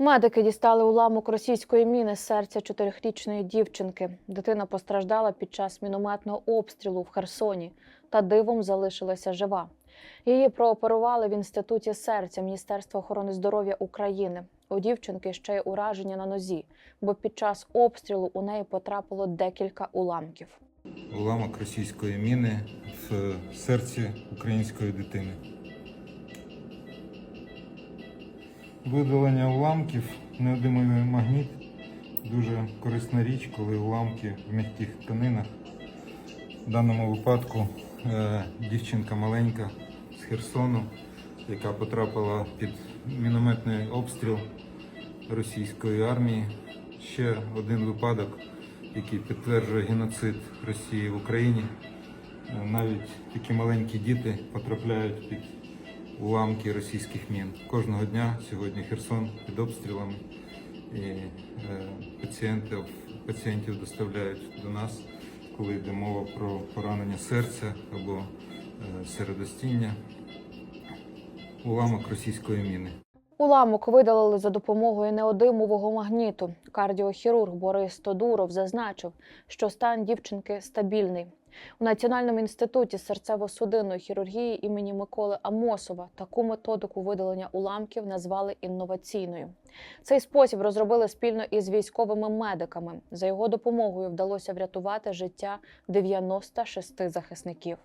Медики дістали уламок російської міни з серця чотирьохрічної дівчинки. Дитина постраждала під час мінометного обстрілу в Херсоні та дивом залишилася жива. Її прооперували в інституті серця Міністерства охорони здоров'я України. У дівчинки ще й ураження на нозі, бо під час обстрілу у неї потрапило декілька уламків. уламок російської міни в серці української дитини. Видалення уламків неодимовий магніт дуже корисна річ, коли уламки в м'яких тканинах. В даному випадку е, дівчинка маленька з Херсону, яка потрапила під мінометний обстріл російської армії. Ще один випадок, який підтверджує геноцид Росії в Україні. Е, Навіть такі маленькі діти потрапляють під уламки російських мін. Кожного дня сьогодні Херсон під обстрілами і е, пацієнтів, пацієнтів доставляють до нас, коли йде мова про поранення серця або е, середостіння. Уламок російської міни. Уламок видалили за допомогою неодимового магніту. Кардіохірург Борис Тодуров зазначив, що стан дівчинки стабільний. У Національному інституті серцево-судинної хірургії імені Миколи Амосова таку методику видалення уламків назвали інноваційною. Цей спосіб розробили спільно із військовими медиками. За його допомогою вдалося врятувати життя 96 захисників.